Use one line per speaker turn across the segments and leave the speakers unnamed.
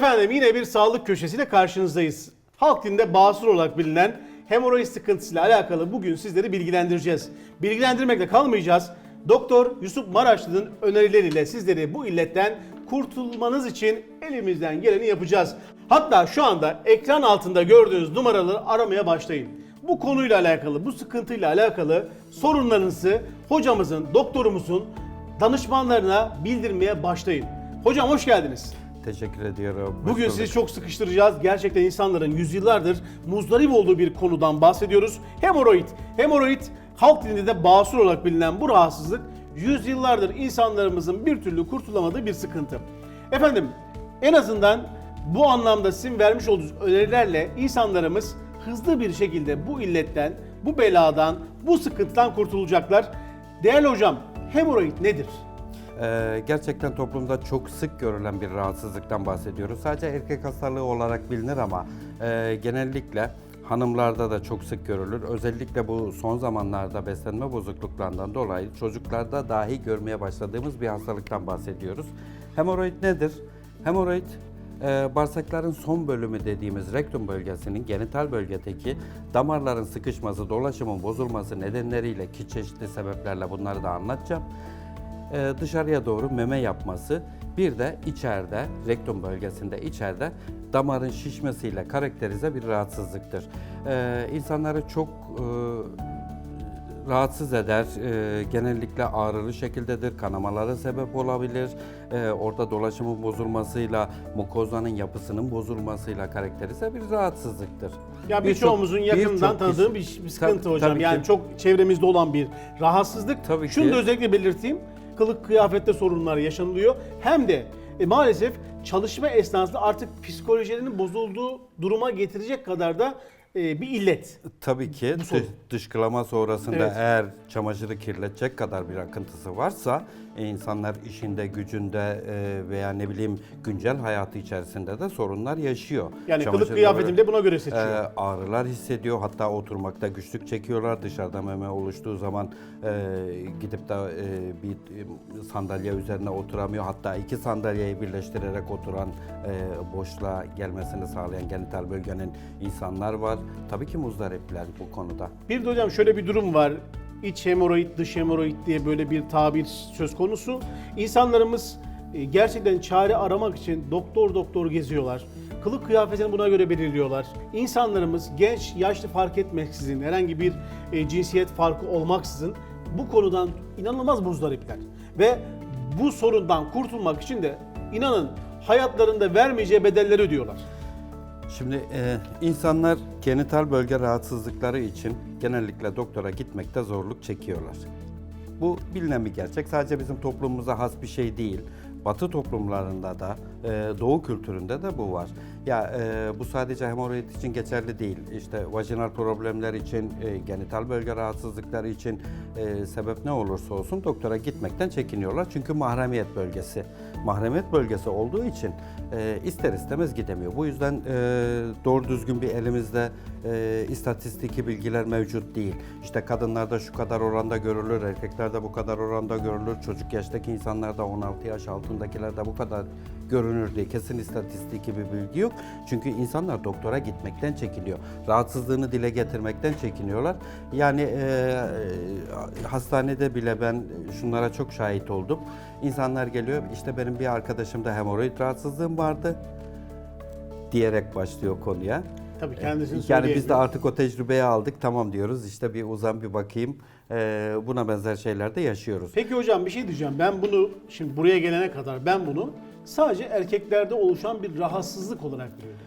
Efendim yine bir sağlık köşesiyle karşınızdayız. Halk dilinde basur olarak bilinen hemoroid sıkıntısıyla alakalı bugün sizleri bilgilendireceğiz. Bilgilendirmekle kalmayacağız. Doktor Yusuf Maraşlı'nın önerileriyle sizleri bu illetten kurtulmanız için elimizden geleni yapacağız. Hatta şu anda ekran altında gördüğünüz numaraları aramaya başlayın. Bu konuyla alakalı, bu sıkıntıyla alakalı sorunlarınızı hocamızın, doktorumuzun danışmanlarına bildirmeye başlayın. Hocam hoş geldiniz.
Teşekkür ediyorum. Hoş
Bugün
bulduk.
sizi çok sıkıştıracağız. Gerçekten insanların yüzyıllardır muzdarip olduğu bir konudan bahsediyoruz. Hemoroid. Hemoroid halk dilinde de basur olarak bilinen bu rahatsızlık yüzyıllardır insanlarımızın bir türlü kurtulamadığı bir sıkıntı. Efendim en azından bu anlamda sizin vermiş olduğunuz önerilerle insanlarımız hızlı bir şekilde bu illetten, bu beladan, bu sıkıntıdan kurtulacaklar. Değerli hocam, hemoroid nedir?
Ee, gerçekten toplumda çok sık görülen bir rahatsızlıktan bahsediyoruz. Sadece erkek hastalığı olarak bilinir ama e, genellikle hanımlarda da çok sık görülür. Özellikle bu son zamanlarda beslenme bozukluklarından dolayı çocuklarda dahi görmeye başladığımız bir hastalıktan bahsediyoruz. Hemoroid nedir? Hemoroid e, bağırsakların son bölümü dediğimiz rektum bölgesinin genital bölgedeki damarların sıkışması, dolaşımın bozulması nedenleriyle ki çeşitli sebeplerle bunları da anlatacağım. Ee, dışarıya doğru meme yapması, bir de içeride, rektum bölgesinde içeride damarın şişmesiyle karakterize bir rahatsızlıktır. Ee, insanları çok e, rahatsız eder. Ee, genellikle ağrılı şekildedir, kanamalara sebep olabilir. Ee, orada dolaşımın bozulmasıyla, mukozanın yapısının bozulmasıyla karakterize bir rahatsızlıktır.
Ya birçoğumuzun yakından
birçok
tanıdığı
kişi-
bir, bir sıkıntı
Tabii-
hocam.
tabii
yani
ki.
çok çevremizde olan bir rahatsızlık.
Tabii
Şunu
ki.
da özellikle belirteyim. Kılık kıyafette sorunlar yaşanılıyor. Hem de e, maalesef çalışma esnasında artık psikolojilerinin bozulduğu duruma getirecek kadar da e, bir illet.
Tabii ki dış- dışkılama sonrasında
Evet.
eğer çamaşırı kirletecek kadar bir akıntısı varsa insanlar işinde, gücünde e, veya ne bileyim güncel hayatı içerisinde de sorunlar yaşıyor.
Yani kılık
Çamaşırları,
kıyafetini de buna göre
e,
seçiyor.
ağrılar hissediyor. Hatta oturmakta güçlük çekiyorlar. Dışarıda meme oluştuğu zaman e, gidip de e, bir e, sandalye üzerine oturamıyor. Hatta iki sandalyeyi birleştirerek oturan e, boşluğa gelmesini sağlayan genital bölgenin insanlar var. Tabii ki muzdaripler bu konuda.
Bir de hocam şöyle bir durum var. İç hemoroid, dış hemoroid diye böyle bir tabir söz konusu. İnsanlarımız e, gerçekten çare aramak için doktor doktor geziyorlar. Kılık kıyafetini buna göre belirliyorlar. İnsanlarımız genç, yaşlı fark etmeksizin, herhangi bir e, cinsiyet farkı olmaksızın bu konudan inanılmaz muzdaripler. Ve bu sorundan kurtulmak için de inanın hayatlarında vermeyeceği bedelleri ödüyorlar.
Şimdi e, insanlar genital bölge rahatsızlıkları için genellikle doktora gitmekte zorluk çekiyorlar. Bu bilinen bir gerçek. Sadece bizim toplumumuza has bir şey değil. Batı toplumlarında da, Doğu kültüründe de bu var. Ya e, bu sadece hemoroid için geçerli değil. İşte vajinal problemler için, e, genital bölge rahatsızlıkları için e, sebep ne olursa olsun doktora gitmekten çekiniyorlar. Çünkü mahremiyet bölgesi. Mahremiyet bölgesi olduğu için e, ister istemez gidemiyor. Bu yüzden e, doğru düzgün bir elimizde e, istatistiki bilgiler mevcut değil. İşte kadınlarda şu kadar oranda görülür, erkeklerde bu kadar oranda görülür, çocuk yaştaki insanlarda 16 yaş altındakilerde bu kadar görünür diye kesin istatistiki bir bilgi yok. Çünkü insanlar doktora gitmekten çekiniyor. Rahatsızlığını dile getirmekten çekiniyorlar. Yani e, e, hastanede bile ben şunlara çok şahit oldum. İnsanlar geliyor, işte benim bir arkadaşımda hemoroid rahatsızlığım vardı diyerek başlıyor konuya.
Tabii kendisini
Yani biz de artık o tecrübeyi aldık. Tamam diyoruz işte bir uzan bir bakayım. Ee, buna benzer şeyler de yaşıyoruz.
Peki hocam bir şey diyeceğim. Ben bunu şimdi buraya gelene kadar ben bunu sadece erkeklerde oluşan bir rahatsızlık olarak biliyordum.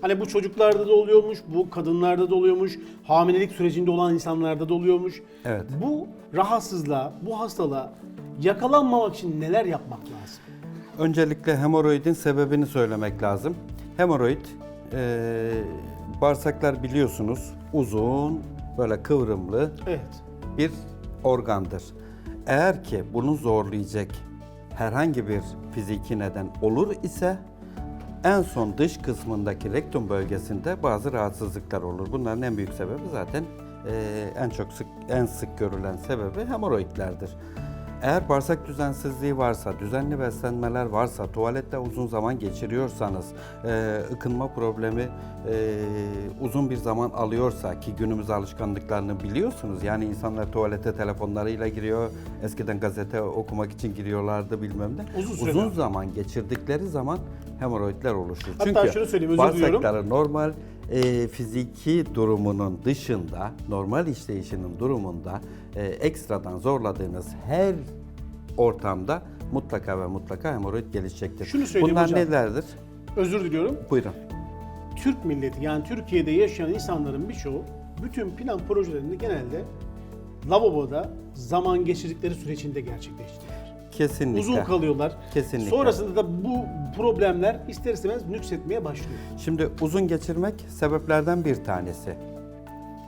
Hani bu çocuklarda da oluyormuş, bu kadınlarda da oluyormuş, hamilelik sürecinde olan insanlarda da oluyormuş.
Evet.
Bu rahatsızlığa, bu hastalığa yakalanmamak için neler yapmak lazım?
Öncelikle hemoroidin sebebini söylemek lazım. Hemoroid e, bağırsaklar biliyorsunuz uzun böyle kıvrımlı
Evet.
bir organdır. Eğer ki bunu zorlayacak herhangi bir fiziki neden olur ise en son dış kısmındaki rektum bölgesinde bazı rahatsızlıklar olur. Bunların en büyük sebebi zaten e, en çok sık en sık görülen sebebi hemoroidlerdir. Eğer bağırsak düzensizliği varsa, düzenli beslenmeler varsa, tuvalette uzun zaman geçiriyorsanız, e, ıkınma problemi e, uzun bir zaman alıyorsa ki günümüz alışkanlıklarını biliyorsunuz. Yani insanlar tuvalete telefonlarıyla giriyor. Eskiden gazete okumak için giriyorlardı bilmem ne.
Uzun süreler.
zaman geçirdikleri zaman hemoroidler oluşur.
Hatta
Çünkü
şunu söyleyeyim, özür diliyorum.
bağırsakları normal e, fiziki durumunun dışında, normal işleyişinin durumunda e, ekstradan zorladığınız her ortamda mutlaka ve mutlaka hemoroid gelişecektir.
Şunu söyleyeyim
Bunlar
hocam.
nelerdir?
Özür diliyorum.
Buyurun.
Türk milleti yani Türkiye'de yaşayan insanların birçoğu bütün plan projelerini genelde lavaboda zaman geçirdikleri sürecinde gerçekleştiriyorlar.
Kesinlikle.
Uzun kalıyorlar.
Kesinlikle.
Sonrasında da bu problemler ister istemez nüksetmeye başlıyor.
Şimdi uzun geçirmek sebeplerden bir tanesi.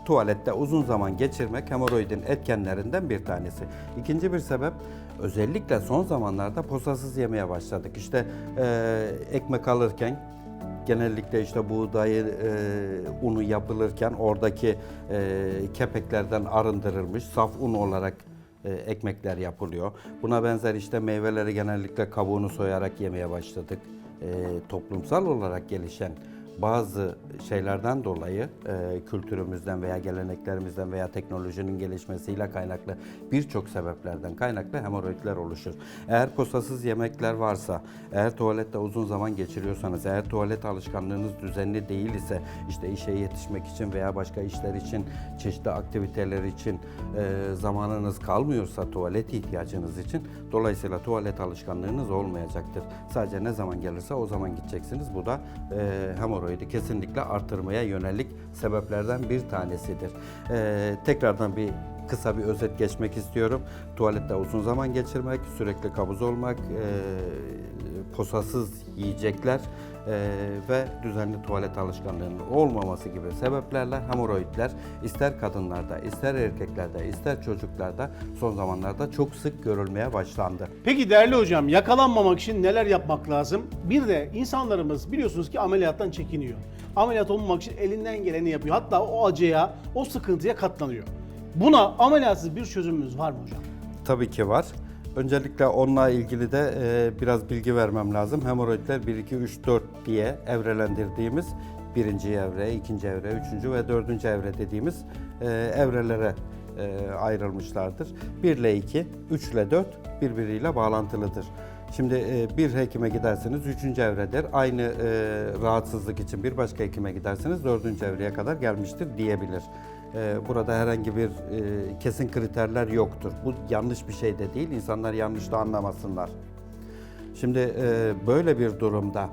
Tuvalette uzun zaman geçirmek hemoroidin etkenlerinden bir tanesi. İkinci bir sebep özellikle son zamanlarda posasız yemeye başladık. İşte e, ekmek alırken genellikle işte buğdayı e, unu yapılırken oradaki e, kepeklerden arındırılmış saf un olarak e, ekmekler yapılıyor. Buna benzer işte meyveleri genellikle kabuğunu soyarak yemeye başladık. E, toplumsal olarak gelişen bazı şeylerden dolayı e, kültürümüzden veya geleneklerimizden veya teknolojinin gelişmesiyle kaynaklı birçok sebeplerden kaynaklı hemoroidler oluşur. Eğer posasız yemekler varsa, eğer tuvalette uzun zaman geçiriyorsanız, eğer tuvalet alışkanlığınız düzenli değil ise, işte işe yetişmek için veya başka işler için, çeşitli aktiviteler için e, zamanınız kalmıyorsa tuvalet ihtiyacınız için, dolayısıyla tuvalet alışkanlığınız olmayacaktır. Sadece ne zaman gelirse o zaman gideceksiniz. Bu da e, hemoroidi kesinlikle artırmaya yönelik sebeplerden bir tanesidir. E, tekrardan bir kısa bir özet geçmek istiyorum. Tuvalette uzun zaman geçirmek, sürekli kabuz olmak, e, posasız yiyecekler ve düzenli tuvalet alışkanlığının olmaması gibi sebeplerle hemoroidler ister kadınlarda, ister erkeklerde, ister çocuklarda son zamanlarda çok sık görülmeye başlandı.
Peki değerli hocam yakalanmamak için neler yapmak lazım? Bir de insanlarımız biliyorsunuz ki ameliyattan çekiniyor. Ameliyat olmamak için elinden geleni yapıyor. Hatta o acıya, o sıkıntıya katlanıyor. Buna ameliyatsız bir çözümümüz var mı hocam?
Tabii ki var. Öncelikle onunla ilgili de e, biraz bilgi vermem lazım. Hemoroidler 1, 2, 3, 4 diye evrelendirdiğimiz birinci evre, ikinci evre, üçüncü ve dördüncü evre dediğimiz e, evrelere e, ayrılmışlardır. 1 ile 2, 3 ile 4 birbiriyle bağlantılıdır. Şimdi e, bir hekime giderseniz üçüncü evredir. Aynı e, rahatsızlık için bir başka hekime giderseniz dördüncü evreye kadar gelmiştir diyebilir. E, burada herhangi bir e, kesin kriterler yoktur. Bu yanlış bir şey de değil. İnsanlar yanlış da anlamasınlar. Şimdi e, böyle bir durumda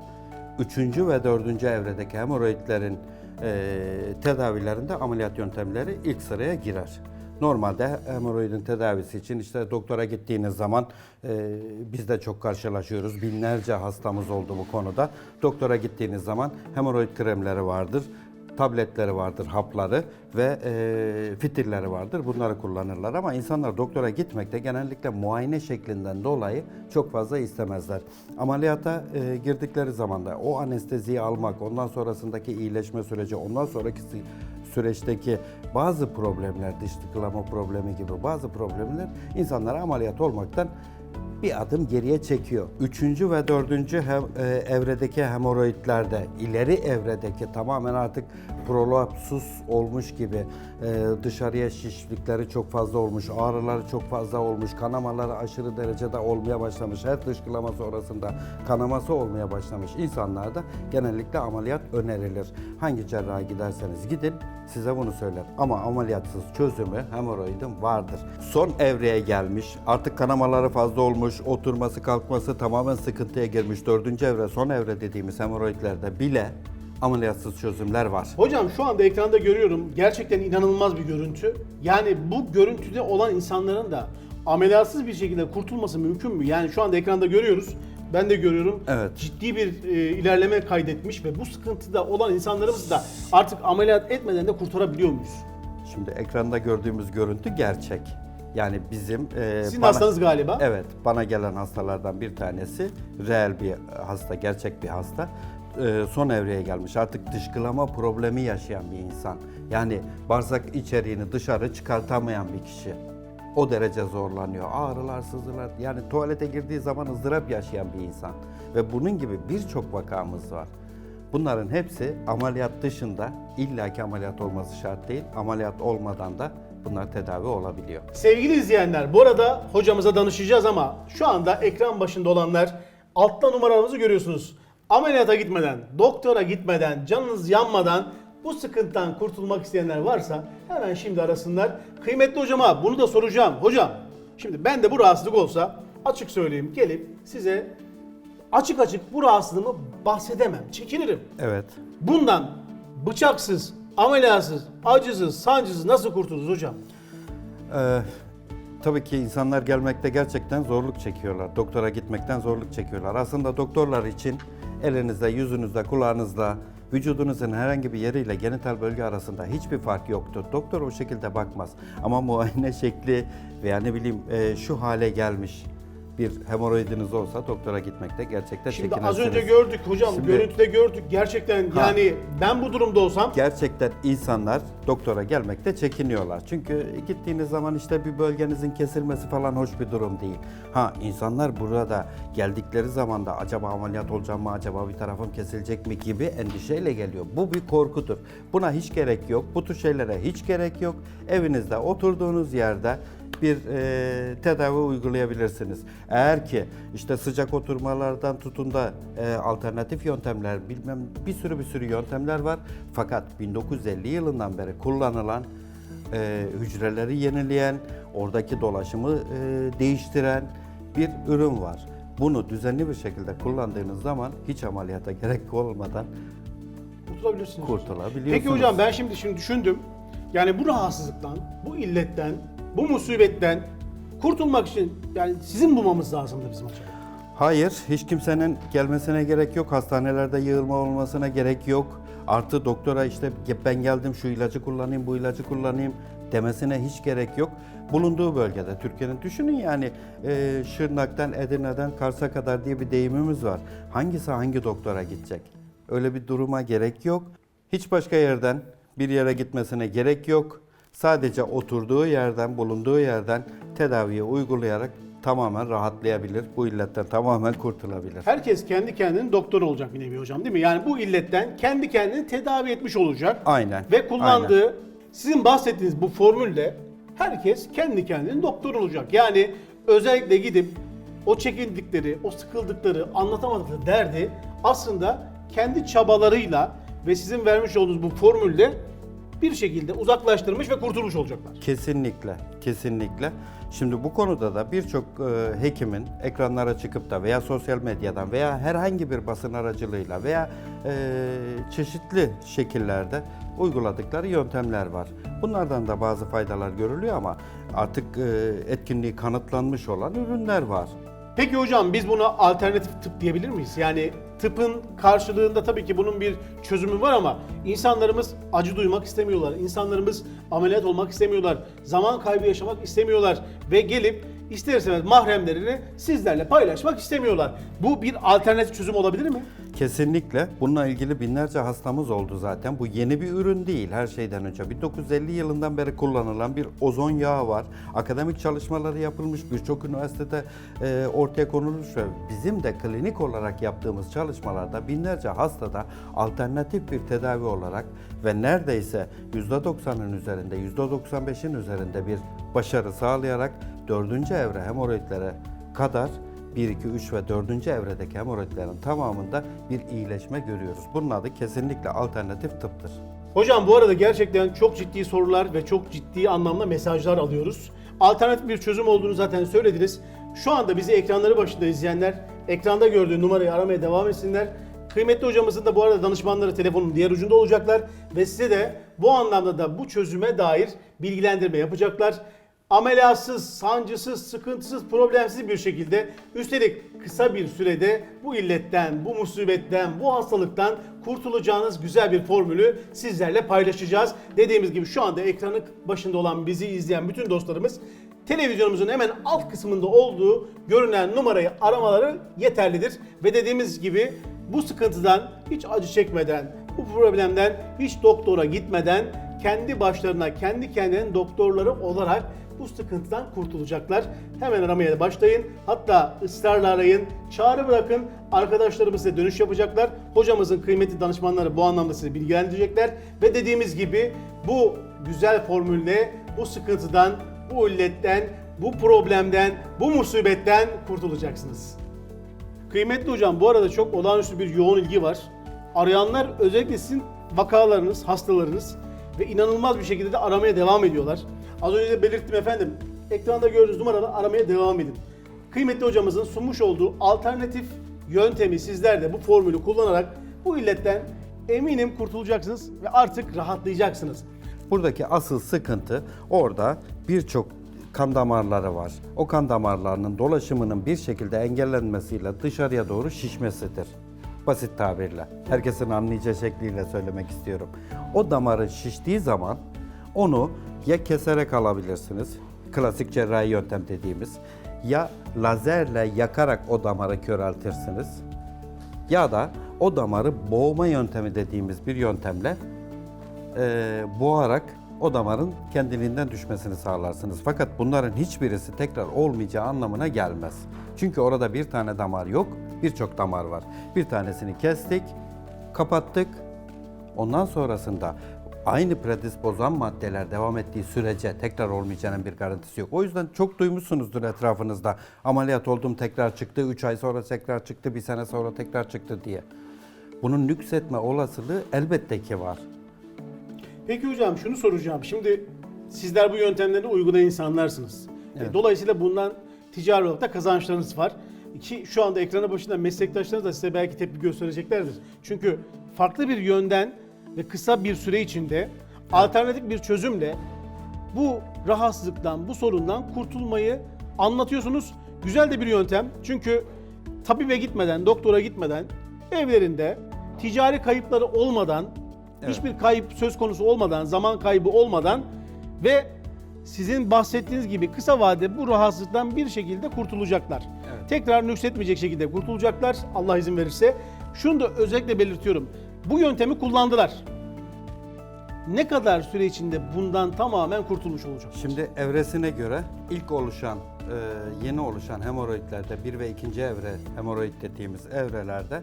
üçüncü ve dördüncü evredeki hemoroidlerin e, tedavilerinde ameliyat yöntemleri ilk sıraya girer. Normalde hemoroidin tedavisi için işte doktora gittiğiniz zaman e, biz de çok karşılaşıyoruz. Binlerce hastamız oldu bu konuda. Doktora gittiğiniz zaman hemoroid kremleri vardır tabletleri vardır, hapları ve e, fitilleri vardır. Bunları kullanırlar ama insanlar doktora gitmekte genellikle muayene şeklinden dolayı çok fazla istemezler. Ameliyata e, girdikleri zaman da o anesteziyi almak, ondan sonrasındaki iyileşme süreci, ondan sonraki sü- süreçteki bazı problemler, dış tıkılama problemi gibi bazı problemler insanları ameliyat olmaktan bir adım geriye çekiyor. Üçüncü ve dördüncü hem, e, evredeki hemoroidlerde, ileri evredeki tamamen artık prolapsus olmuş gibi e, dışarıya şişlikleri çok fazla olmuş, ağrıları çok fazla olmuş, kanamaları aşırı derecede olmaya başlamış, her dışkılama sonrasında kanaması olmaya başlamış insanlarda genellikle ameliyat önerilir. Hangi cerraha giderseniz gidin size bunu söyler. Ama ameliyatsız çözümü hemoroidin vardır. Son evreye gelmiş, artık kanamaları fazla olmuş, oturması kalkması tamamen sıkıntıya girmiş. Dördüncü evre, son evre dediğimiz hemoroidlerde bile ameliyatsız çözümler var.
Hocam şu anda ekranda görüyorum gerçekten inanılmaz bir görüntü. Yani bu görüntüde olan insanların da ameliyatsız bir şekilde kurtulması mümkün mü? Yani şu anda ekranda görüyoruz. Ben de görüyorum.
Evet.
Ciddi bir e, ilerleme kaydetmiş ve bu sıkıntıda olan insanlarımız da artık ameliyat etmeden de kurtarabiliyor muyuz?
Şimdi ekranda gördüğümüz görüntü gerçek. Yani bizim e,
Sizin
bana-
hastanız galiba.
Evet, bana gelen hastalardan bir tanesi reel bir hasta, gerçek bir hasta. E, son evreye gelmiş. Artık dışkılama problemi yaşayan bir insan. Yani bağırsak içeriğini dışarı çıkartamayan bir kişi. O derece zorlanıyor. Ağrılar, sızılar. Yani tuvalete girdiği zaman ızdırap yaşayan bir insan. Ve bunun gibi birçok vakamız var. Bunların hepsi ameliyat dışında illaki ameliyat olması şart değil. Ameliyat olmadan da bunlar tedavi olabiliyor.
Sevgili izleyenler bu arada hocamıza danışacağız ama şu anda ekran başında olanlar altta numaramızı görüyorsunuz. Ameliyata gitmeden, doktora gitmeden, canınız yanmadan bu sıkıntıdan kurtulmak isteyenler varsa hemen şimdi arasınlar. Kıymetli hocama bunu da soracağım. Hocam şimdi ben de bu rahatsızlık olsa açık söyleyeyim gelip size açık açık bu rahatsızlığımı bahsedemem, çekinirim.
Evet.
Bundan bıçaksız, ameliyatsız, acısız, sancısız nasıl kurtuluruz hocam?
Ee, tabii ki insanlar gelmekte gerçekten zorluk çekiyorlar. Doktora gitmekten zorluk çekiyorlar. Aslında doktorlar için elinizde, yüzünüzde, kulağınızda, vücudunuzun herhangi bir yeriyle genital bölge arasında hiçbir fark yoktur. Doktor o şekilde bakmaz. Ama muayene şekli veya ne bileyim e, şu hale gelmiş bir hemoroidiniz olsa doktora gitmekte gerçekten
Şimdi az önce gördük hocam,
Şimdi-
görüntüde gördük. Gerçekten
Ha.
yani ben bu durumda olsam
Gerçekten insanlar doktora gelmekte çekiniyorlar. Çünkü gittiğiniz zaman işte bir bölgenizin kesilmesi falan hoş bir durum değil. Ha insanlar burada geldikleri zaman da acaba ameliyat olacağım mı, acaba bir tarafım kesilecek mi gibi endişeyle geliyor. Bu bir korkudur. Buna hiç gerek yok. Bu tür şeylere hiç gerek yok. Evinizde oturduğunuz yerde bir e, tedavi uygulayabilirsiniz. Eğer ki işte sıcak oturmalardan tutun da e, alternatif yöntemler bilmem bir sürü bir sürü yöntemler var. Fakat 1950 yılından beri kullanılan e, hücreleri yenileyen, oradaki dolaşımı e, değiştiren bir ürün var. Bunu düzenli bir şekilde kullandığınız zaman hiç ameliyata gerek olmadan
kurtulabilirsiniz.
kurtulabiliyorsunuz.
Peki hocam ben şimdi şimdi düşündüm. Yani bu rahatsızlıktan, bu illetten, bu musibetten kurtulmak için yani sizin bulmamız lazımdı bizim hocam.
Hayır, hiç kimsenin gelmesine gerek yok. Hastanelerde yığılma olmasına gerek yok. Artı doktora işte ben geldim şu ilacı kullanayım, bu ilacı kullanayım demesine hiç gerek yok. Bulunduğu bölgede, Türkiye'nin düşünün yani e, Şırnak'tan, Edirne'den Kars'a kadar diye bir deyimimiz var. Hangisi hangi doktora gidecek? Öyle bir duruma gerek yok. Hiç başka yerden bir yere gitmesine gerek yok. Sadece oturduğu yerden, bulunduğu yerden tedaviyi uygulayarak tamamen rahatlayabilir. Bu illetten tamamen kurtulabilir.
Herkes kendi kendinin doktoru olacak bir nevi hocam değil mi? Yani bu illetten kendi kendini tedavi etmiş olacak.
Aynen.
Ve kullandığı sizin bahsettiğiniz bu formülle herkes kendi kendinin doktoru olacak. Yani özellikle gidip o çekindikleri, o sıkıldıkları, anlatamadıkları derdi aslında kendi çabalarıyla ve sizin vermiş olduğunuz bu formülle bir şekilde uzaklaştırmış ve kurtulmuş olacaklar.
Kesinlikle, kesinlikle. Şimdi bu konuda da birçok e, hekimin ekranlara çıkıp da veya sosyal medyadan veya herhangi bir basın aracılığıyla veya e, çeşitli şekillerde uyguladıkları yöntemler var. Bunlardan da bazı faydalar görülüyor ama artık e, etkinliği kanıtlanmış olan ürünler var.
Peki hocam biz buna alternatif tıp diyebilir miyiz? Yani tıpın karşılığında tabii ki bunun bir çözümü var ama insanlarımız acı duymak istemiyorlar. İnsanlarımız ameliyat olmak istemiyorlar. Zaman kaybı yaşamak istemiyorlar ve gelip ister istemez mahremlerini sizlerle paylaşmak istemiyorlar. Bu bir alternatif çözüm olabilir mi?
Kesinlikle. Bununla ilgili binlerce hastamız oldu zaten. Bu yeni bir ürün değil her şeyden önce. 1950 yılından beri kullanılan bir ozon yağı var. Akademik çalışmaları yapılmış, birçok üniversitede e, ortaya konulmuş ve bizim de klinik olarak yaptığımız çalışmalarda binlerce hastada alternatif bir tedavi olarak ve neredeyse %90'ın üzerinde, %95'in üzerinde bir başarı sağlayarak dördüncü evre hemoroidlere kadar 1, 2, 3 ve 4. evredeki hemoroidlerin tamamında bir iyileşme görüyoruz. Bunun adı kesinlikle alternatif tıptır.
Hocam bu arada gerçekten çok ciddi sorular ve çok ciddi anlamda mesajlar alıyoruz. Alternatif bir çözüm olduğunu zaten söylediniz. Şu anda bizi ekranları başında izleyenler ekranda gördüğü numarayı aramaya devam etsinler. Kıymetli hocamızın da bu arada danışmanları telefonun diğer ucunda olacaklar ve size de bu anlamda da bu çözüme dair bilgilendirme yapacaklar. Ameliyatsız, sancısız, sıkıntısız, problemsiz bir şekilde üstelik kısa bir sürede bu illetten, bu musibetten, bu hastalıktan kurtulacağınız güzel bir formülü sizlerle paylaşacağız. Dediğimiz gibi şu anda ekranın başında olan bizi izleyen bütün dostlarımız televizyonumuzun hemen alt kısmında olduğu görünen numarayı aramaları yeterlidir. Ve dediğimiz gibi bu sıkıntıdan hiç acı çekmeden, bu problemden hiç doktora gitmeden kendi başlarına, kendi kendilerinin doktorları olarak bu sıkıntıdan kurtulacaklar. Hemen aramaya başlayın. Hatta ısrarla arayın, çağrı bırakın. Arkadaşlarımız size dönüş yapacaklar. Hocamızın kıymetli danışmanları bu anlamda sizi bilgilendirecekler. Ve dediğimiz gibi bu güzel formülle bu sıkıntıdan, bu illetten, bu problemden, bu musibetten kurtulacaksınız. Kıymetli hocam bu arada çok olağanüstü bir yoğun ilgi var. Arayanlar özellikle sizin vakalarınız, hastalarınız ve inanılmaz bir şekilde de aramaya devam ediyorlar. Az önce de belirttim efendim. Ekranda gördüğünüz numaradan aramaya devam edin. Kıymetli hocamızın sunmuş olduğu alternatif yöntemi sizler de bu formülü kullanarak bu illetten eminim kurtulacaksınız ve artık rahatlayacaksınız.
Buradaki asıl sıkıntı orada birçok kan damarları var. O kan damarlarının dolaşımının bir şekilde engellenmesiyle dışarıya doğru şişmesidir. Basit tabirle. Herkesin anlayacağı şekliyle söylemek istiyorum. O damarın şiştiği zaman onu ya keserek alabilirsiniz. Klasik cerrahi yöntem dediğimiz. Ya lazerle yakarak o damarı köreltirsiniz. Ya da o damarı boğma yöntemi dediğimiz bir yöntemle e, boğarak o damarın kendiliğinden düşmesini sağlarsınız. Fakat bunların hiçbirisi tekrar olmayacağı anlamına gelmez. Çünkü orada bir tane damar yok, birçok damar var. Bir tanesini kestik, kapattık. Ondan sonrasında aynı predispozan maddeler devam ettiği sürece tekrar olmayacağının bir garantisi yok. O yüzden çok duymuşsunuzdur etrafınızda. Ameliyat oldum tekrar çıktı, 3 ay sonra tekrar çıktı, bir sene sonra tekrar çıktı diye. Bunun nüksetme olasılığı elbette ki var.
Peki hocam şunu soracağım. Şimdi sizler bu yöntemleri uygulayan insanlarsınız. E, Dolayısıyla bundan ticari olarak da kazançlarınız var. Ki şu anda ekrana başında meslektaşlarınız da size belki tepki göstereceklerdir. Çünkü farklı bir yönden ve kısa bir süre içinde alternatif bir çözümle bu rahatsızlıktan, bu sorundan kurtulmayı anlatıyorsunuz. Güzel de bir yöntem. Çünkü tabibe gitmeden, doktora gitmeden evlerinde ticari kayıpları olmadan, hiçbir kayıp söz konusu olmadan, zaman kaybı olmadan ve sizin bahsettiğiniz gibi kısa vadede bu rahatsızlıktan bir şekilde kurtulacaklar. Tekrar nüksetmeyecek şekilde kurtulacaklar Allah izin verirse. Şunu da özellikle belirtiyorum. Bu yöntemi kullandılar. Ne kadar süre içinde bundan tamamen kurtulmuş olacak?
Şimdi evresine göre ilk oluşan, e, yeni oluşan hemoroidlerde bir ve ikinci evre hemoroid dediğimiz evrelerde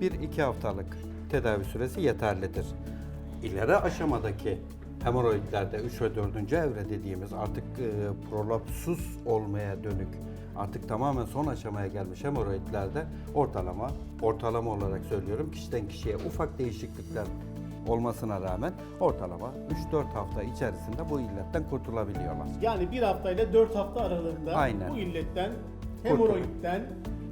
bir iki haftalık tedavi süresi yeterlidir. İleri aşamadaki hemoroidlerde 3 ve 4. evre dediğimiz artık e, prolapsus olmaya dönük artık tamamen son aşamaya gelmiş hemoroidlerde ortalama ortalama olarak söylüyorum kişiden kişiye ufak değişiklikler olmasına rağmen ortalama 3-4 hafta içerisinde bu illetten kurtulabiliyorlar.
Yani bir haftayla dört hafta aralığında
Aynen.
bu illetten, hemoroidden,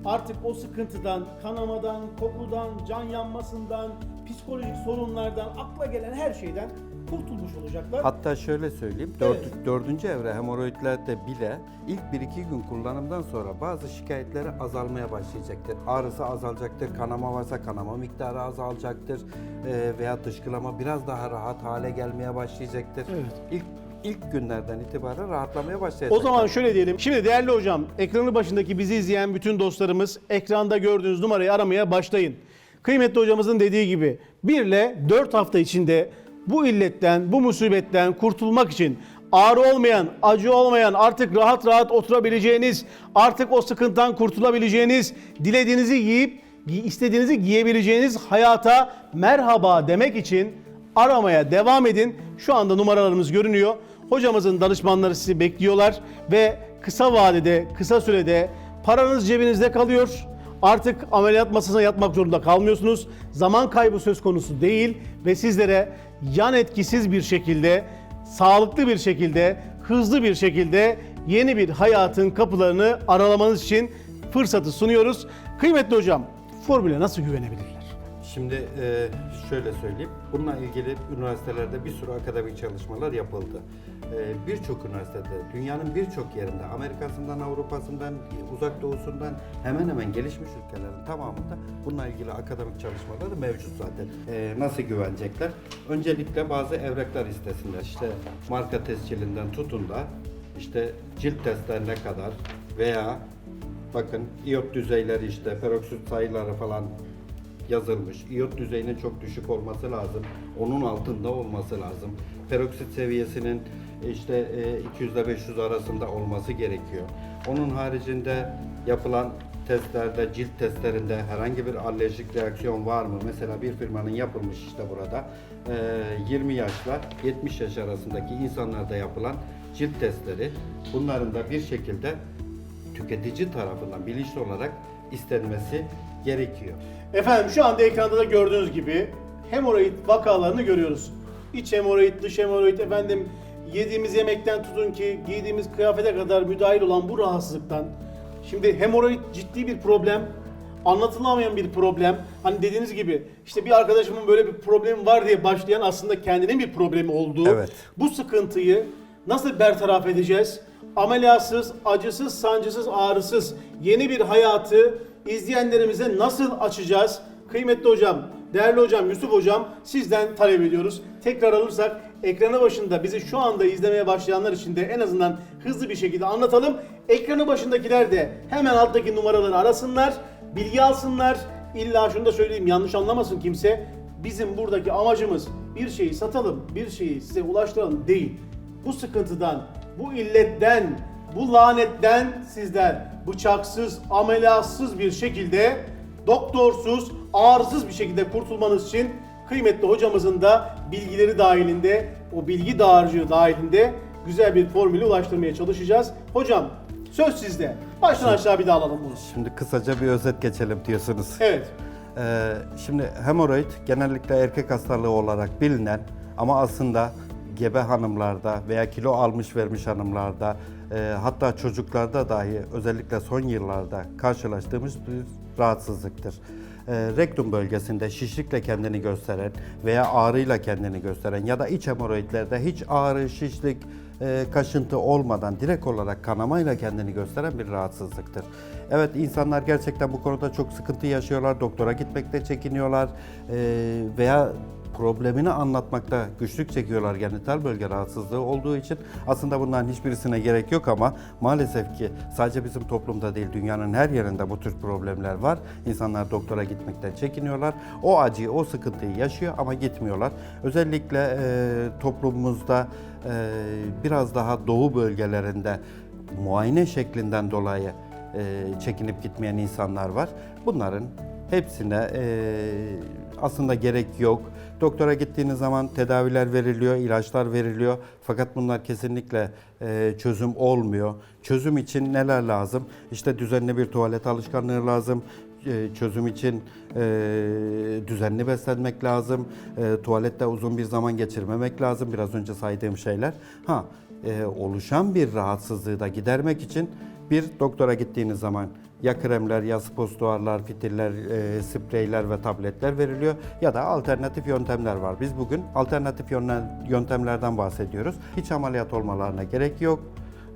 artık o sıkıntıdan, kanamadan, kokudan, can yanmasından, psikolojik sorunlardan, akla gelen her şeyden kurtulmuş olacaklar.
Hatta şöyle söyleyeyim,
Evet.
dört- dördüncü evre hemoroidlerde bile ilk 1-2 gün kullanımdan sonra bazı şikayetleri azalmaya başlayacaktır. Ağrısı azalacaktır, kanama varsa kanama miktarı azalacaktır eee, veya dışkılama biraz daha rahat hale gelmeye başlayacaktır.
Evet.
İlk ilk günlerden itibaren rahatlamaya başlayacak.
O zaman şöyle diyelim. Şimdi değerli hocam, ekranı başındaki bizi izleyen bütün dostlarımız ekranda gördüğünüz numarayı aramaya başlayın. Kıymetli hocamızın dediği gibi 1 ile 4 hafta içinde bu illetten, bu musibetten kurtulmak için ağrı olmayan, acı olmayan, artık rahat rahat oturabileceğiniz, artık o sıkıntıdan kurtulabileceğiniz, dilediğinizi yiyip istediğinizi giyebileceğiniz hayata merhaba demek için aramaya devam edin. Şu anda numaralarımız görünüyor. Hocamızın danışmanları sizi bekliyorlar ve kısa vadede, kısa sürede paranız cebinizde kalıyor. Artık ameliyat masasına yatmak zorunda kalmıyorsunuz. Zaman kaybı söz konusu değil ve sizlere yan etkisiz bir şekilde, sağlıklı bir şekilde, hızlı bir şekilde yeni bir hayatın kapılarını aralamanız için fırsatı sunuyoruz. Kıymetli hocam, formüle nasıl güvenebilirler?
Şimdi e, şöyle söyleyeyim. Bununla ilgili üniversitelerde bir sürü akademik çalışmalar yapıldı. E, birçok üniversitede, dünyanın birçok yerinde, Amerika'sından, Avrupa'sından, uzak doğusundan hemen hemen gelişmiş ülkelerin tamamında bununla ilgili akademik çalışmaları mevcut zaten. E, nasıl güvenecekler? Öncelikle bazı evraklar istesinler. İşte marka tescilinden tutun da işte cilt testlerine kadar veya bakın iot düzeyleri işte peroksit sayıları falan yazılmış. İyot düzeyinin çok düşük olması lazım. Onun altında olması lazım. Peroksit seviyesinin işte e, 200 ile 500 arasında olması gerekiyor. Onun haricinde yapılan testlerde, cilt testlerinde herhangi bir alerjik reaksiyon var mı? Mesela bir firmanın yapılmış işte burada e, 20 yaşla 70 yaş arasındaki insanlarda yapılan cilt testleri bunların da bir şekilde tüketici tarafından bilinçli olarak istenmesi gerekiyor.
Efendim şu anda ekranda da gördüğünüz gibi hemoroid vakalarını görüyoruz. İç hemoroid, dış hemoroid efendim yediğimiz yemekten tutun ki giydiğimiz kıyafete kadar müdahil olan bu rahatsızlıktan. Şimdi hemoroid ciddi bir problem. Anlatılamayan bir problem. Hani dediğiniz gibi işte bir arkadaşımın böyle bir problemi var diye başlayan aslında kendinin bir problemi olduğu.
Evet.
Bu sıkıntıyı nasıl bertaraf edeceğiz? Ameliyatsız, acısız, sancısız, ağrısız yeni bir hayatı izleyenlerimize nasıl açacağız? Kıymetli hocam, değerli hocam, Yusuf hocam sizden talep ediyoruz. Tekrar alırsak ekranı başında bizi şu anda izlemeye başlayanlar için de en azından hızlı bir şekilde anlatalım. Ekranı başındakiler de hemen alttaki numaraları arasınlar, bilgi alsınlar. İlla şunu da söyleyeyim yanlış anlamasın kimse. Bizim buradaki amacımız bir şeyi satalım, bir şeyi size ulaştıralım değil. Bu sıkıntıdan, bu illetten, bu lanetten sizler bıçaksız, ameliyatsız bir şekilde, doktorsuz, ağrısız bir şekilde kurtulmanız için kıymetli hocamızın da bilgileri dahilinde, o bilgi dağarcığı dahilinde güzel bir formüle ulaştırmaya çalışacağız. Hocam söz sizde. Baştan aşağı bir daha alalım bunu.
Şimdi kısaca bir özet geçelim diyorsunuz.
Evet.
Ee, şimdi hemoroid genellikle erkek hastalığı olarak bilinen ama aslında gebe hanımlarda veya kilo almış vermiş hanımlarda e, hatta çocuklarda dahi özellikle son yıllarda karşılaştığımız bir rahatsızlıktır. E, rektum bölgesinde şişlikle kendini gösteren veya ağrıyla kendini gösteren ya da iç hemoroidlerde hiç ağrı, şişlik, e, kaşıntı olmadan direkt olarak kanamayla kendini gösteren bir rahatsızlıktır. Evet insanlar gerçekten bu konuda çok sıkıntı yaşıyorlar, doktora gitmekte çekiniyorlar e, veya problemini anlatmakta güçlük çekiyorlar genital bölge rahatsızlığı olduğu için aslında bunların hiçbirisine gerek yok ama maalesef ki sadece bizim toplumda değil dünyanın her yerinde bu tür problemler var. İnsanlar doktora gitmekten çekiniyorlar. O acıyı, o sıkıntıyı yaşıyor ama gitmiyorlar. Özellikle e, toplumumuzda e, biraz daha doğu bölgelerinde muayene şeklinden dolayı e, çekinip gitmeyen insanlar var. Bunların hepsine e, aslında gerek yok. Doktora gittiğiniz zaman tedaviler veriliyor, ilaçlar veriliyor. Fakat bunlar kesinlikle e, çözüm olmuyor. Çözüm için neler lazım? İşte düzenli bir tuvalet alışkanlığı lazım. E, çözüm için e, düzenli beslenmek lazım. E, tuvalette uzun bir zaman geçirmemek lazım. Biraz önce saydığım şeyler. Ha, e, oluşan bir rahatsızlığı da gidermek için bir doktora gittiğiniz zaman ya kremler, ya sposituarlar, fitiller, e, spreyler ve tabletler veriliyor ya da alternatif yöntemler var. Biz bugün alternatif yöntemlerden bahsediyoruz. Hiç ameliyat olmalarına gerek yok.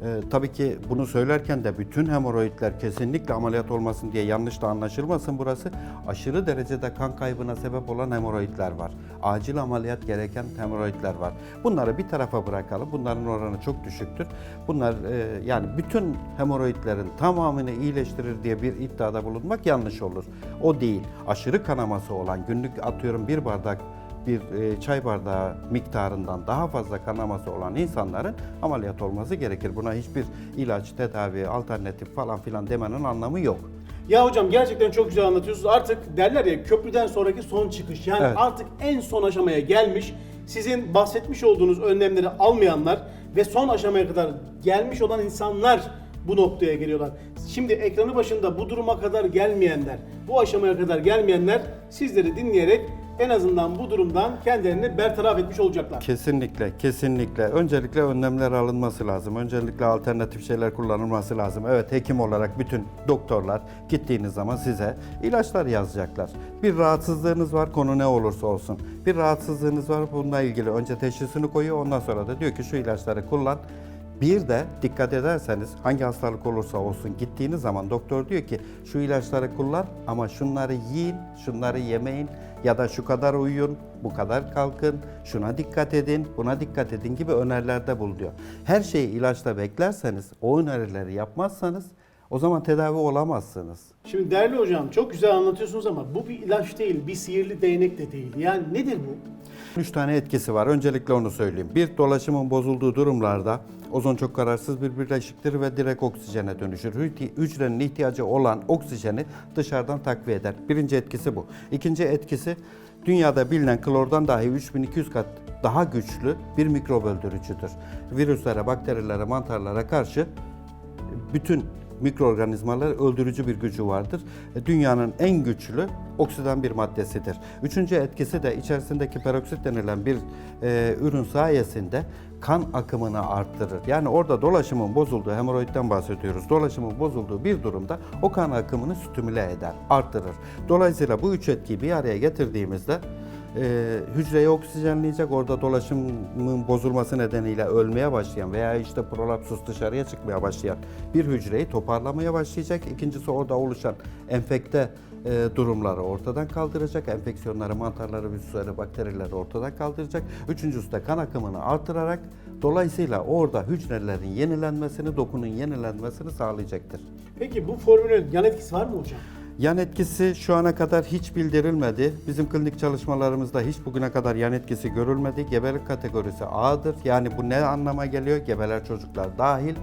Ee, tabii ki bunu söylerken de bütün hemoroidler kesinlikle ameliyat olmasın diye yanlış da anlaşılmasın burası. Aşırı derecede kan kaybına sebep olan hemoroidler var. Acil ameliyat gereken hemoroidler var. Bunları bir tarafa bırakalım. Bunların oranı çok düşüktür. Bunlar e, yani bütün hemoroidlerin tamamını iyileştirir diye bir iddiada bulunmak yanlış olur. O değil. Aşırı kanaması olan günlük atıyorum bir bardak bir e, çay bardağı miktarından daha fazla kanaması olan insanların ameliyat olması gerekir. Buna hiçbir ilaç, tedavi, alternatif falan filan demenin anlamı yok.
Ya hocam gerçekten çok güzel anlatıyorsunuz. Artık derler ya köprüden sonraki son çıkış. Yani
Evet.
artık en son aşamaya gelmiş. Sizin bahsetmiş olduğunuz önlemleri almayanlar ve son aşamaya kadar gelmiş olan insanlar bu noktaya geliyorlar. Şimdi ekranı başında bu duruma kadar gelmeyenler, bu aşamaya kadar gelmeyenler sizleri dinleyerek en azından bu durumdan kendilerini bertaraf etmiş olacaklar.
Kesinlikle, kesinlikle. Öncelikle önlemler alınması lazım. Öncelikle alternatif şeyler kullanılması lazım. Evet, hekim olarak bütün doktorlar gittiğiniz zaman size ilaçlar yazacaklar. Bir rahatsızlığınız var, konu ne olursa olsun. Bir rahatsızlığınız var, bununla ilgili önce teşhisini koyuyor, ondan sonra da diyor ki şu ilaçları kullan. Bir de dikkat ederseniz hangi hastalık olursa olsun gittiğiniz zaman doktor diyor ki şu ilaçları kullan ama şunları yiyin, şunları yemeyin ya da şu kadar uyuyun, bu kadar kalkın, şuna dikkat edin, buna dikkat edin gibi önerilerde bulunuyor. Her şeyi ilaçla beklerseniz, o önerileri yapmazsanız O zaman tedavi olamazsınız.
Şimdi değerli hocam çok güzel anlatıyorsunuz ama bu bir ilaç değil, bir sihirli değnek de değil. Yani nedir bu?
Üç tane etkisi var. Öncelikle onu söyleyeyim. Bir, dolaşımın bozulduğu durumlarda ozon çok kararsız bir bileşiktir ve direkt oksijene dönüşür. Hü- Hücrenin ihtiyacı olan oksijeni dışarıdan takviye eder. Birinci etkisi bu. İkinci etkisi dünyada bilinen klordan dahi 3200 kat daha güçlü bir mikrop öldürücüdür. Virüslere, bakterilere, mantarlara karşı bütün mikroorganizmalar öldürücü bir gücü vardır. E, Dünyanın en güçlü oksidan bir maddesidir. Üçüncü etkisi de içerisindeki peroksit denilen bir e, ürün sayesinde kan akımını arttırır. Yani orada dolaşımın bozulduğu, hemoroidden bahsediyoruz. Dolaşımın bozulduğu bir durumda o kan akımını stimüle eder, arttırır. Dolayısıyla bu üç etkiyi bir araya getirdiğimizde e, hücreyi oksijenleyecek. Orada dolaşımın bozulması nedeniyle ölmeye başlayan veya işte prolapsus dışarıya çıkmaya başlayan bir hücreyi toparlamaya başlayacak. İkincisi orada oluşan enfekte e, durumları ortadan kaldıracak. Enfeksiyonları, mantarları, virüsleri, bakterileri ortadan kaldıracak. Üçüncüsü de kan akımını artırarak dolayısıyla orada hücrelerin yenilenmesini, dokunun yenilenmesini sağlayacaktır.
Peki bu formülün yan etkisi var mı hocam?
Yan etkisi şu ana kadar hiç bildirilmedi. Bizim klinik çalışmalarımızda hiç bugüne kadar yan etkisi görülmedi. Gebelik kategorisi A'dır. Yani bu ne anlama geliyor? Gebeler çocuklar dahil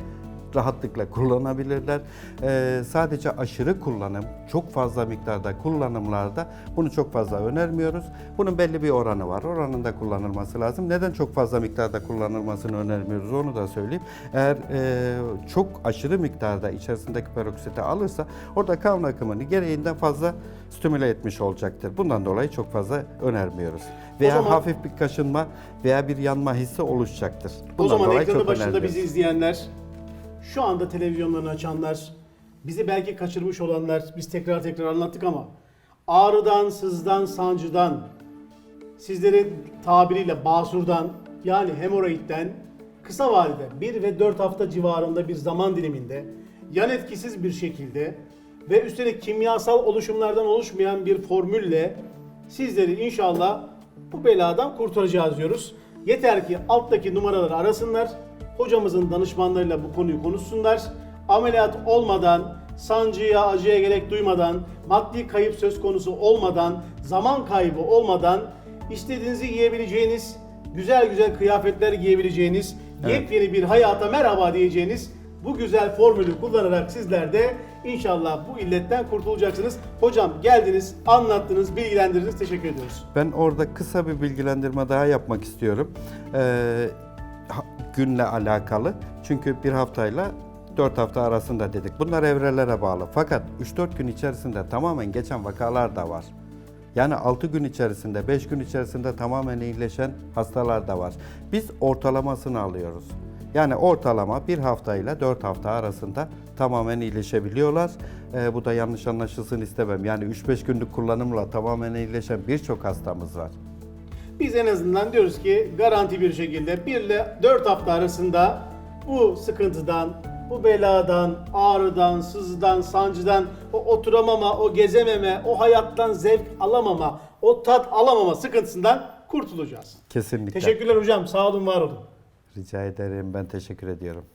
rahatlıkla kullanabilirler. Ee, sadece aşırı kullanım, çok fazla miktarda kullanımlarda bunu çok fazla önermiyoruz. Bunun belli bir oranı var. Oranında kullanılması lazım. Neden çok fazla miktarda kullanılmasını önermiyoruz onu da söyleyeyim. Eğer e, çok aşırı miktarda içerisindeki peroksiti alırsa orada kan akımını gereğinden fazla stimüle etmiş olacaktır. Bundan dolayı çok fazla önermiyoruz. Veya
zaman-
hafif bir kaşınma veya bir yanma hissi oluşacaktır.
o
Bundan
zaman
dolayı
ekranı
çok
başında bizi izleyenler, şu anda televizyonlarını açanlar, bizi belki kaçırmış olanlar, biz tekrar tekrar anlattık ama ağrıdan, sızdan, sancıdan, sizlerin tabiriyle basurdan yani hemoroidden kısa vadede 1 ve 4 hafta civarında bir zaman diliminde yan etkisiz bir şekilde ve üstelik kimyasal oluşumlardan oluşmayan bir formülle sizleri inşallah bu beladan kurtaracağız diyoruz. Yeter ki alttaki numaraları arasınlar, hocamızın danışmanlarıyla bu konuyu konuşsunlar. Ameliyat olmadan, sancıya, acıya gerek duymadan, maddi kayıp söz konusu olmadan, zaman kaybı olmadan istediğinizi giyebileceğiniz, güzel güzel kıyafetler giyebileceğiniz, yepyeni bir hayata merhaba diyeceğiniz bu güzel formülü kullanarak sizler de inşallah bu illetten kurtulacaksınız. Hocam geldiniz, anlattınız, bilgilendirdiniz. Teşekkür ediyoruz.
Ben orada kısa bir bilgilendirme daha yapmak istiyorum. Ee, günle alakalı. Çünkü bir haftayla 4 hafta arasında dedik. Bunlar evrelere bağlı. Fakat 3-4 gün içerisinde tamamen geçen vakalar da var. Yani 6 gün içerisinde, 5 gün içerisinde tamamen iyileşen hastalar da var. Biz ortalamasını alıyoruz. Yani ortalama bir haftayla 4 hafta arasında tamamen iyileşebiliyorlar. Ee, bu da yanlış anlaşılsın istemem. Yani 3-5 günlük kullanımla tamamen iyileşen birçok hastamız var.
Biz en azından diyoruz ki garanti bir şekilde 1 ile 4 hafta arasında bu sıkıntıdan, bu beladan, ağrıdan, sızıdan, sancıdan, o oturamama, o gezememe, o hayattan zevk alamama, o tat alamama sıkıntısından kurtulacağız.
Kesinlikle.
Teşekkürler hocam. Sağ olun, var olun.
Rica ederim. Ben teşekkür ediyorum.